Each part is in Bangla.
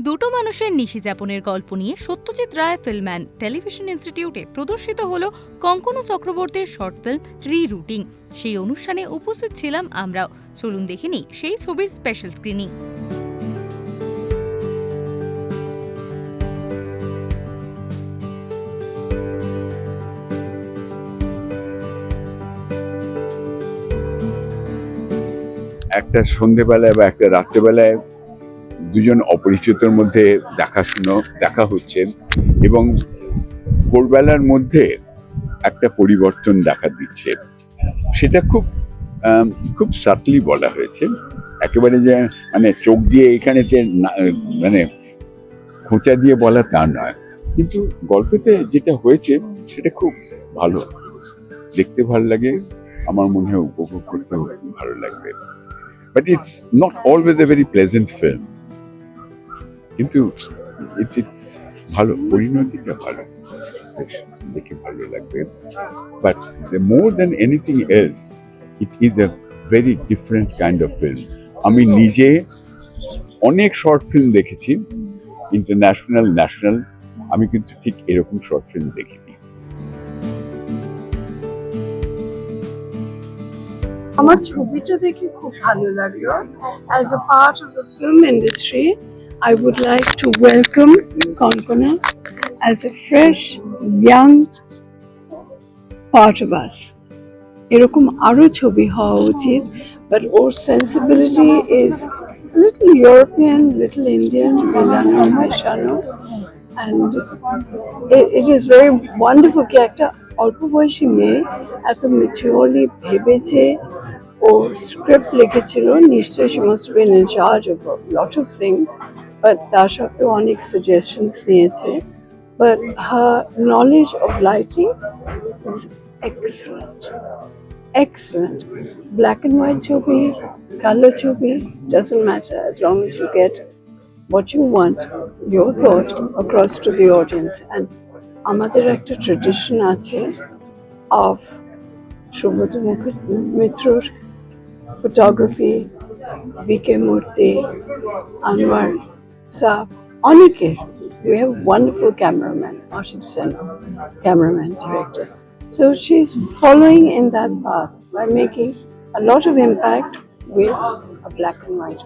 দুটো মানুষের নিশি যাপনের গল্প নিয়ে Satyajit Ray film and television ইনস্টিটিউটে প্রদর্শিত হল কঙ্কনা চক্রবর্তীর শর্ট ফিল্ম রি রুটিং সেই অনুষ্ঠানে উপস্থিত ছিলাম আমরাও। চলুন দেখে নিই সেই ছবির স্পেশাল স্ক্রিনিং একটা সন্ধেবেলায় বা একটা রাত্রেবেলায় দুজন অপরিচিতর মধ্যে দেখাশুনো, দেখা হচ্ছে এবং ভোরবেলার মধ্যে একটা পরিবর্তন দেখা দিচ্ছে। সেটা খুব খুব সাটলি বলা হয়েছে। একেবারে যে মানে চোখ দিয়ে এখানে মানে খোঁচা দিয়ে বলা তা নয়। কিন্তু গল্পেতে যেটা হয়েছে, সেটা খুব ভালো। দেখতে ভালো লাগে, আমার মনে হয় উপভোগ করতেও ভালো লাগবে। But it's not always a very pleasant film. কিন্তু it's ভালো পরিণতিটা ভালো। দেখে ভালো লাগবে। But more than anything else it is a very different kind of film আমি নিজে অনেক শর্ট ফিল্ম দেখেছি ইন্টারন্যাশনাল ন্যাশনাল আমি কিন্তু ঠিক এরকম শর্ট ফিল্ম দেখিনি। আমার ছবিটা দেখে খুব ভালো লাগল। As a part of the film industry I would like to welcome Konkona as a fresh young part of us এরকম আরো ছবি হওয়া উচিত but or sensibility is little European little Indian মিলানো মেশানো and it is very wonderful কি একটা অল্প বয়সী মেয়ে এত ম্যাচিওরলি ভেবেছে ও স্ক্রিপ্ট লিখেছিল নিশ্চয়ই she must been in charge of lot of things but তা সত্ত্বেও অনেক সাজেশনস নিয়েছে। But her knowledge of lighting is excellent excellent black and white ছবি কালার ছবি doesn't matter as long as you get what you want, your thought across to the audience. And আমাদের একটা ট্রেডিশন আছে অফ সুব্রত মুখার্জি মিত্রর ফটোগ্রাফি বিকে মূর্তি Murthy সাহ অনেকে we have wonderful cameraman Ashit Sen cameraman director so she's following in that path by making a lot of impact with a black and white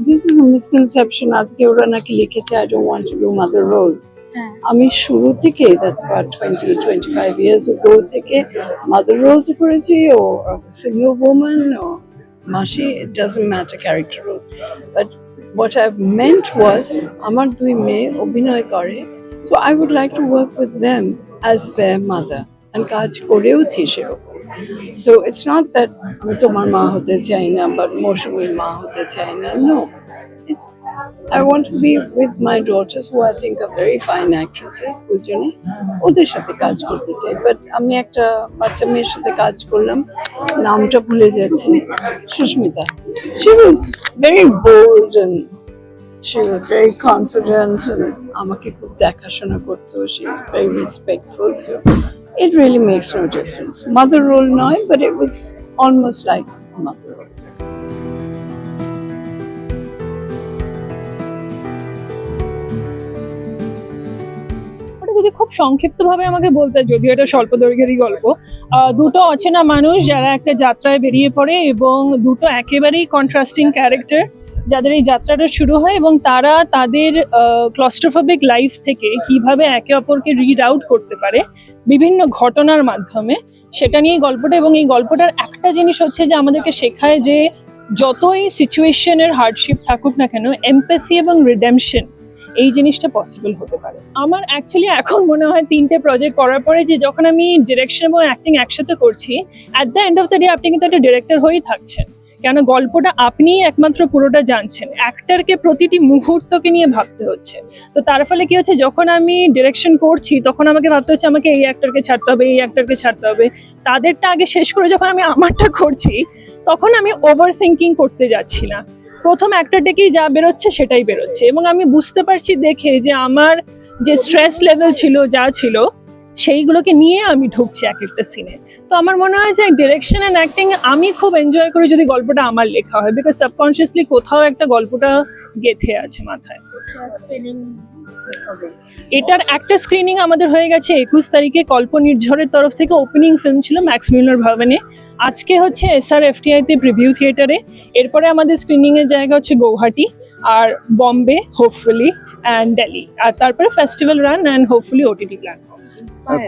this is a misconception আজকে ওরা নাকি লিখেছে I don't want to do mother roles আমি শুরু থেকে that's about twenty twenty five years ago থেকে মাদার রোলস করেছি ও সিঙ্গল ওম্যান ও মাসি it doesn't matter character roles but what I meant was আমার দুই মেয়ে অভিনয় করে so I would like to work with them as the mother and কাজ করেওছি সেরকম। সো ইটস নট দ্যাট আমি তোমার মা হতে চাই না বা মৌসুমীর মা হতে চাই না no It's, I want to be with my daughters who I think are very fine actresses দুজনে ওদের সাথে কাজ করতে চাই। বাট আমি একটা বাচ্চা মেয়ের সাথে কাজ করলাম নামটা ভুলে যাচ্ছি Susmita. she was very bold and she was very confident and আমাকে খুব দেখাশোনা করতো she was very respectful so it really makes no difference mother role নয় but it was almost like a mother role যদি খুব সংক্ষিপ্তভাবে আমাকে বলতে যদিও এটা স্বল্প দৈর্ঘ্যেরই গল্প দুটো অচেনা মানুষ যারা একটা যাত্রায় বেরিয়ে পড়ে এবং দুটো একেবারেই কন্ট্রাস্টিং ক্যারেক্টার যাদের এই যাত্রাটা শুরু হয় এবং তারা তাদের ক্লস্ট্রোফোবিক লাইফ থেকে কীভাবে একে অপরকে রিড আউট করতে পারে বিভিন্ন ঘটনার মাধ্যমে, সেটা নিয়ে গল্পটা এবং এই গল্পটার একটা জিনিস হচ্ছে যে আমাদেরকে শেখায় যে যতই সিচুয়েশনের হার্ডশিপ থাকুক না কেন এমপ্যাথি এবং রিডেমশন এই জিনিসটা পসিবল হতে পারে। আমার অ্যাকচুয়ালি এখন মনে হয় তিনটে প্রজেক্ট করার পরে যে যখন আমি ডিরেকশন এবং অ্যাক্টিং একসাথে করছি at the end of the day আপনি কিন্তু একটা ডিরেক্টর হয়েই থাকছেন। কেন? গল্পটা আপনিই একমাত্র পুরোটা জানছেন। অ্যাক্টারকে প্রতিটি মুহূর্তকে নিয়ে ভাবতে হচ্ছে। তো তার ফলে কি হচ্ছে? যখন আমি ডিরেকশন করছি, তখন আমাকে ভাবতে হচ্ছে আমাকে এই অ্যাক্টারকে ছাড়তে হবে, এই অ্যাক্টারকে ছাড়তে হবে। তাদেরটা আগে শেষ করে যখন আমি আমারটা করছি, তখন আমি ওভার থিঙ্কিং করতে যাচ্ছি না। প্রথম একটা ডেকেই যা বেরোচ্ছে সেটাই বেরোচ্ছে। এবং আমি বুঝতে পারছি দেখে যে আমার যে স্ট্রেস লেভেল ছিল, যা ছিল, সেইগুলোকে নিয়ে আমি ঢুকছি এক একটা সিনে তো আমার মনে হয় যে ডিরেকশন অ্যান্ড অ্যাক্টিং আমি খুব এনজয় করি যদি গল্পটা আমার লেখা হয়। বিকজ সাবকনশিয়াসলি কোথাও একটা গল্পটা গেথে আছে মাথায়। এটার একটা স্ক্রিনিং আমাদের হয়ে গেছে একুশ তারিখে কল্প নির্ঝরের তরফ থেকে ওপেনিং ফিল্ম ছিল ম্যাক্স মিউলার ভবনে আজকে হচ্ছে এসআর এফটিআইতে প্রিভিউ থিয়েটারে এরপরে আমাদের স্ক্রিনিং এর জায়গা হচ্ছে গৌহাটি আর বম্বে হোপফুলি অ্যান্ড দিল্লি আর তারপরে festival run and hopefully OTT platforms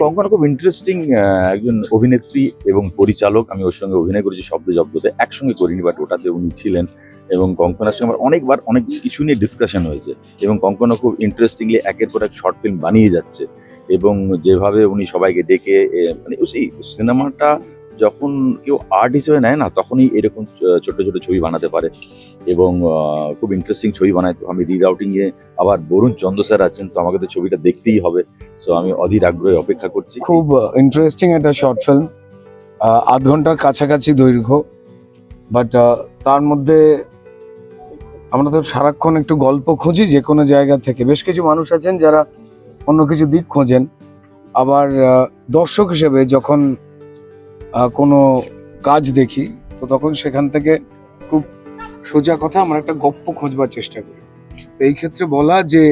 Konkona, খুব ইন্টারেস্টিং একজন অভিনেত্রী এবং পরিচালক। আমি ওর সঙ্গে অভিনয় করেছি শব্দ জব্দতে। একসঙ্গে করিনি বাট ওটাতে উনি ছিলেন। এবং কঙ্কনার সঙ্গে আমার অনেকবার অনেক কিছু নিয়ে ডিসকাশন হয়েছে। এবং কঙ্কনা খুব ইন্টারেস্টিংলি একের পর এক শর্ট ফিল্ম বানিয়ে যাচ্ছে। এবং যেভাবে উনি সবাইকে ডেকে মানে সিনেমাটা যখন কেউ আর্ট হিসেবে নেয় না, তখনই এরকম ছোট ছোট ছবি বানাতে পারে। এবং খুব ইন্টারেস্টিং ছবি বানায়। তো আমি রিরাউটিং এ আবার বরুণ চন্দ্র স্যার আছেন, তো আমাকে তো ছবিটা দেখতেই হবে। সো আমি অধীর আগ্রহে অপেক্ষা করছি। খুব ইন্টারেস্টিং একটা শর্ট ফিল্ম আধ ঘণ্টার কাছাকাছি দৈর্ঘ্য। বাট তার মধ্যে আমরা তো সারাক্ষণ একটু গল্প খুঁজি যে কোনো জায়গা থেকে। বেশ কিছু মানুষ আছেন যারা অন্য কিছু দিক খোঁজেন। আবার দর্শক হিসেবে যখন কোনো কাজ দেখি, তো তখন সেখান থেকে খুব সোজা কথা আমরা একটা গপ্প খোঁজবার চেষ্টা করি। তো এই ক্ষেত্রে বলা যে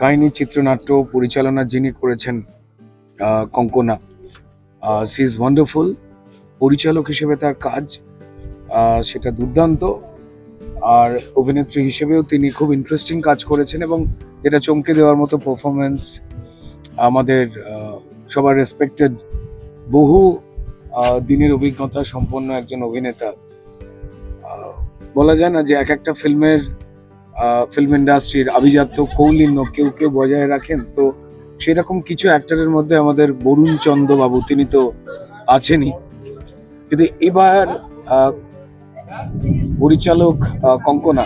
কাহিনী চিত্রনাট্য পরিচালনা যিনি করেছেন কঙ্কনা সি ইজ ওয়ান্ডারফুল। পরিচালক হিসেবে তার কাজ সেটা দুর্দান্ত। আর অভিনেত্রী হিসেবেও তিনি খুব ইন্টারেস্টিং কাজ করেছেন এবং যেটা চমকে দেওয়ার মতো পারফরমেন্স আমাদের সবার রেসপেক্টেড বহু দিনের অভিজ্ঞতা সম্পন্ন একজন অভিনেতা। বলা যায় না যে এক একটা ফিল্মের ফিল্ম ইন্ডাস্ট্রির আভিজাত্য কৌলিন্য কেউ কেউ বজায় রাখেন। তো সেরকম কিছু অ্যাক্টরের মধ্যে আমাদের বরুণ চন্দ্র বাবু, তিনি তো আছেনই। কিন্তু এবার পরিচালক কঙ্কনা,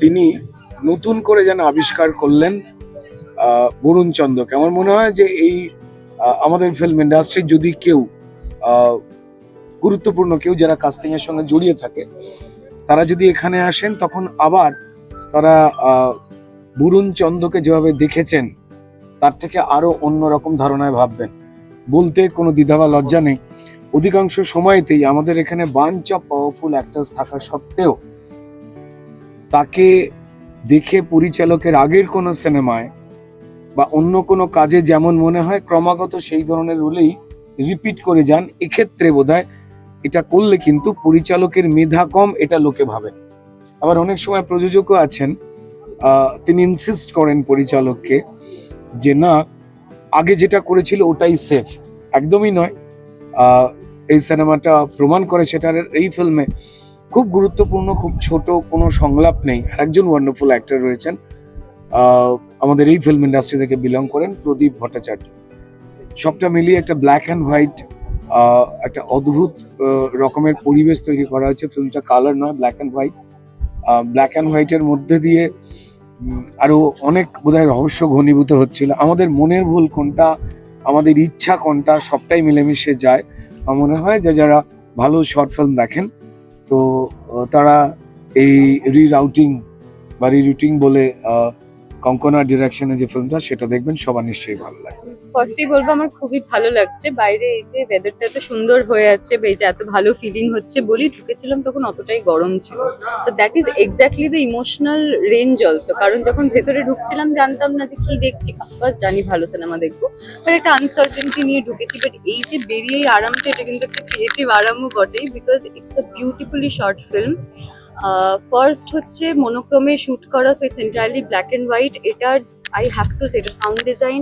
তিনি নতুন করে যেন আবিষ্কার করলেন বরুণ চন্দ্রকে আমার মনে হয় যে এই আমাদের ফিল্ম ইন্ডাস্ট্রি যদি কেউ গুরুত্বপূর্ণ কেউ যারা কাস্টিং এর সঙ্গে জড়িয়ে থাকে, তারা যদি এখানে আসেন, তখন আবার তারা বরুণ চন্দ্রকে যেভাবে দেখেছেন, তার থেকে আরও অন্যরকম ধারণায় ভাববেন। বলতে কোনো দ্বিধা বা লজ্জা নেই। অধিকাংশ সময়তেই আমাদের এখানে বাঞ্চ অফ পাওয়ারফুল অ্যাক্টার্স থাকা সত্ত্বেও, তাকে দেখে পরিচালকের আগের কোনো সিনেমায় বা অন্য কোনো কাজে যেমন মনে হয়, ক্রমাগত সেই ধরনের রোলেই রিপিট করে যান। এক্ষেত্রে বোধহয় এটা করলে কিন্তু পরিচালকের মেধা কম, এটা লোকে ভাবেন আবার অনেক সময় প্রযোজকও আছেন তিনি ইনসিস্ট করেন পরিচালককে যে, না, আগে যেটা করেছিল ওটাই সেফ একদমই নয়। এই সিনেমাটা প্রমাণ করে সেটার, এই ফিল্মে খুব গুরুত্বপূর্ণ, খুব ছোট কোনো সংলাপ নেই। একজন ওয়ান্ডারফুল অ্যাক্টর রয়েছেন। আমাদের এই ফিল্ম ইন্ডাস্ট্রি থেকে বিলং করেন প্রদীপ ভট্টাচার্য। সবটা মিলিয়ে একটা ব্ল্যাক অ্যান্ড হোয়াইট একটা অদ্ভুত রকমের পরিবেশ তৈরি করা হয়েছে। ফিল্মটা কালার নয় black and white black and হোয়াইটের মধ্যে দিয়ে আরও আরও অনেক বোধহয় রহস্য ঘনীভূত হচ্ছিল। আমাদের মনের ভুল কোনটা, আমাদের ইচ্ছা কোনটা, সবটাই মিলেমিশে যায়। আমার মনে হয় যে যারা ভালো শর্ট ফিল্ম দেখেন, তো তারা এই রিরাউটিং বা রিরুটিং বলে আহ, কঙ্কনা ডিরেকশনে যে ফিল্মটা সেটা দেখবেন সবার নিশ্চয়ই ভালো লাগবে। ফার্স্টেই বলব আমার খুবই ভালো লাগছে। বাইরে এই যে ওয়েদারটা এত সুন্দর হয়ে আছে এই যে এত ভালো ফিলিং হচ্ছে বলি ঢুকেছিলাম তখন অতটাই গরম ছিল। তো that is exactly the emotional range also কারণ যখন ভেতরে ঢুকছিলাম জানতাম না যে কি দেখছি। বাস জানি ভালো সিনেমা দেখব। বাট একটা আনসার্টেনটি নিয়ে ঢুকেছি। বাট এই যে বেরিয়ে আরামটা এটা কিন্তু একটা ক্রিয়েটিভ আরামও বটেই। Because it's a beautifully short film first হচ্ছে মনোক্রমে শুট করা so it's entirely black and white এটার আই হ্যাভ টু সেটা সাউন্ড ডিজাইন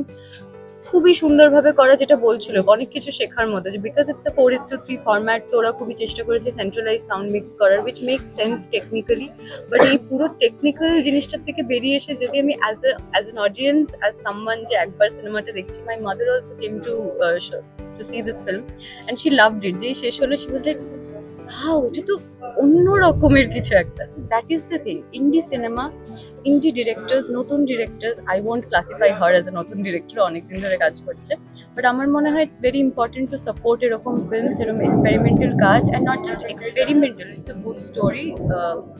খুবই সুন্দরভাবে করা, যেটা বলছিল অনেক কিছু শেখার মতো because it's a four is to three format তো ওরা খুবই চেষ্টা করেছে সেন্ট্রালাইজ সাউন্ড মিক্স করার which make sense technically but এই পুরো টেকনিক্যাল জিনিসটার থেকে বেরিয়ে এসে যদি আমি as a as an audience as someone যে একবার সিনেমাটা দেখছি my mother also came to to see this film and she loved it যেই শেষ হলো শি ওয়াজ লাইক হাউ এটা তো অন্য রকমের কিছু একটা so that is the thing indie cinema indie directors নতুন directors I won't classify her as a নতুন ডিরেক্টর অনেকদিন ধরে কাজ করছে। বাট আমার মনে হয় it's very important to support এরকম ফিল্মস এরকম এক্সপেরিমেন্টাল কাজ and not just experimental it's a good story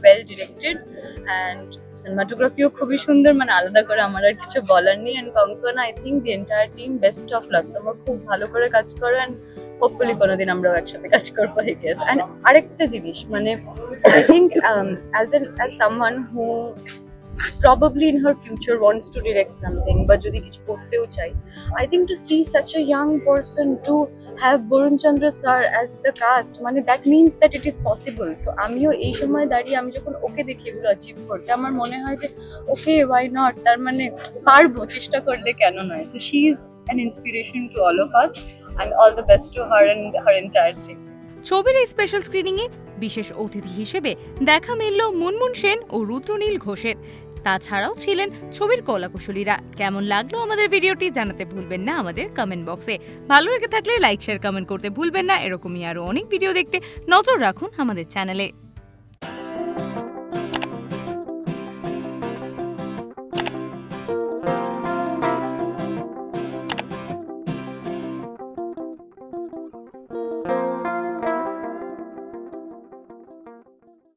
well directed and সিনেমাটোগ্রাফিও খুবই সুন্দর মানে আলাদা করে আমার আর কিছু বলার নেই and Konkona I think the entire team best of luck তোমরা খুব ভালো করে কাজ করো অ্যান্ড হোপফুলি কোনোদিন আমরাও একসাথে কাজ করব আই গেস অ্যান্ড আরেকটা জিনিস মানে I think as an as someone who probably in her future wants to direct something বা যদি কিছু করতেও চাই think to see such a young person to have Borun Chandra sir as the cast মানে that means that it is possible. So আমিও এই সময় দাঁড়িয়ে আমি যখন ওকে দেখি এগুলো অ্যাচিভ করতে আমার মনে হয় যে ওকে ওয়াই নট তার মানে পারব চেষ্টা করলে কেন নয়? So she is an inspiration to all of us and all the best to her and her entire team ছবির এই স্পেশাল স্ক্রিনিংয়ে বিশেষ অতিথি হিসেবে দেখা মিলল মুনমুন সেন ও রুদ্রনীল ঘোষের। তাছাড়াও ছিলেন ছবির কলাকুশলীরা। কেমন লাগল আমাদের ভিডিওটি জানাতে ভুলবেন না আমাদের কমেন্ট বক্সে ভালো লেগে থাকলে লাইক শেয়ার কমেন্ট করতে ভুলবেন না। এরকমই আরও অনেক ভিডিও দেখতে নজর রাখুন আমাদের চ্যানেলে